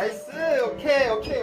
나이스. 오케이 오케이.